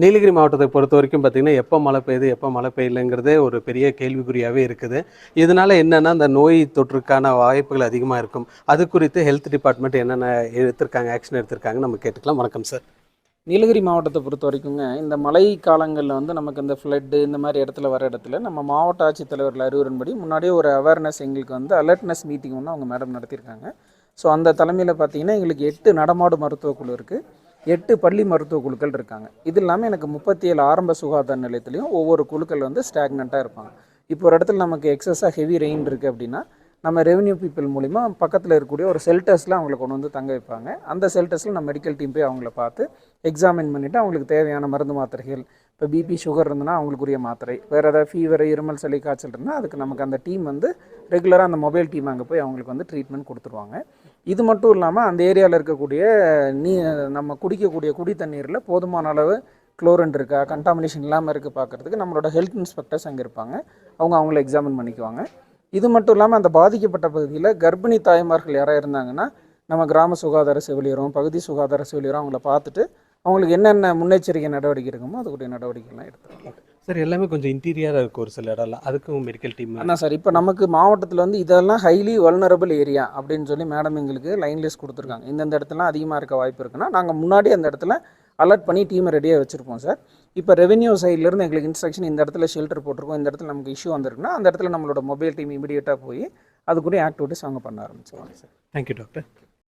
நீலகிரி மாவட்டத்தை பொறுத்த வரைக்கும் பார்த்தீங்கன்னா எப்போ மழை பெய்யுது எப்போ மழை பெய்யலைங்கிறதே ஒரு பெரிய கேள்விக்குறியாகவே இருக்குது. இதனால் என்னென்னா அந்த நோய் தொற்றுக்கான வாய்ப்புகள் அதிகமாக இருக்கும். அது குறித்து ஹெல்த் டிபார்ட்மெண்ட் என்னென்ன எடுத்திருக்காங்க ஆக்ஷன் எடுத்திருக்காங்க நம்ம கேட்டுக்கலாம். வணக்கம் சார். நீலகிரி மாவட்டத்தை பொறுத்த வரைக்குங்க இந்த மழை காலங்களில் வந்து நமக்கு இந்த ஃப்ளட்டு இந்த மாதிரி இடத்துல வர இடத்துல நம்ம மாவட்ட ஆட்சித்தலைவர்கள் அறிவுரன்படி முன்னாடியே ஒரு அவேர்னஸ் எங்களுக்கு வந்து அலர்ட்னஸ் மீட்டிங் ஒன்று அவங்க மேடம் நடத்தியிருக்காங்க. ஸோ அந்த தலைமையில் பார்த்தீங்கன்னா எங்களுக்கு எட்டு நடமாடு மருத்துவக்குழு இருக்குது எட்டு பள்ளி மருத்துவக் குழுக்கள் இருக்காங்க. இது இல்லாமல் எனக்கு முப்பத்தி ஏழு ஆரம்ப சுகாதார நிலையத்துலேயும் ஒவ்வொரு குழுக்கள் வந்து ஸ்டாக்னண்ட்டாக இருப்பாங்க. இப்போ ஒரு இடத்துல நமக்கு எக்ஸஸாக ஹெவி ரெயின் இருக்குது அப்படின்னா நம்ம ரெவன்யூ பீப்புள் மூலிமா பக்கத்தில் இருக்கக்கூடிய ஒரு செல்டர்ஸில் அவங்கள கொண்டு வந்து தங்க வைப்பாங்க. அந்த செல்டர்ஸில் நம்ம மெடிக்கல் டீம் போய் அவங்கள பார்த்து எக்ஸாமின் பண்ணிவிட்டு அவங்களுக்கு தேவையான மருந்து மாத்திரைகள் இப்போ பிபி சுகர் இருந்ததுன்னா அவங்களுக்குரிய மாத்திரை வேறு ஏதாவது ஃபீவர் இருமல் சளி காய்ச்சல் இருந்தால் அதுக்கு நமக்கு அந்த டீம் வந்து ரெகுலராக அந்த மொபைல் டீம் அங்கே போய் அவங்களுக்கு வந்து ட்ரீட்மெண்ட் கொடுத்துருவாங்க. இது மட்டும் இல்லாமல் அந்த ஏரியாவில் இருக்கக்கூடிய நீ நம்ம குடிக்கக்கூடிய குடி தண்ணீரில் போதுமான அளவு குளோரின் இருக்கா கண்டாமினேஷன் இல்லாமல் இருக்குது பார்க்குறதுக்கு நம்மளோட ஹெல்த் இன்ஸ்பெக்டர்ஸ் அங்கே இருப்பாங்க. அவங்க அவங்கள எக்ஸாமின் பண்ணிக்குவாங்க. இது மட்டும் இல்லாமல் அந்த பாதிக்கப்பட்ட பகுதியில் கர்ப்பிணி தாய்மார்கள் யாராக இருந்தாங்கன்னா நம்ம கிராம சுகாதார செவிலியரும் பகுதி சுகாதார செவிலியரும் அவங்கள பார்த்துட்டு அவங்களுக்கு என்னென்ன முன்னெச்சரிக்கை நடவடிக்கை இருக்குமோ அதுக்குரிய நடவடிக்கைலாம் எடுத்துக்கலாம். சார் எல்லாமே கொஞ்சம் இன்டீரியராக இருக்கும் ஒரு சில இடம்லாம். அதுக்கும் மெடிக்கல் டீம் அண்ணா சார் இப்போ நமக்கு மாவட்டத்தில் வந்து இதெல்லாம் ஹைலி வல்னரபிள் ஏரியா அப்படின்னு சொல்லி மேடம் எங்களுக்கு லைன் லிஸ்ட் கொடுத்துருக்காங்க. இந்தந்த இடத்துலாம் அதிகமாக இருக்க வாய்ப்பு இருக்குன்னா நாங்கள் முன்னாடி அந்த இடத்துல அலர்ட் பண்ணி டீமை ரெடியாக வச்சுருப்போம் சார் இப்போ ரெவென்யூ சைட்லேருந்து எங்களுக்கு இன்ஸ்ட்ரக்ஷன் இந்த இடத்துல ஷெல்டர் போட்டிருக்கோம் இந்த இடத்துல நமக்கு இஷ்யூ வந்திருக்குன்னா அந்த இடத்துல நம்மளோட மொபைல் டீம் இமீடியட்டாக போய் அதுக்குரிய ஆக்டிவிட்டிஸ் அவங்க பண்ண ஆரம்பிச்சுவாங்க சார் தேங்க்யூ டாக்டர்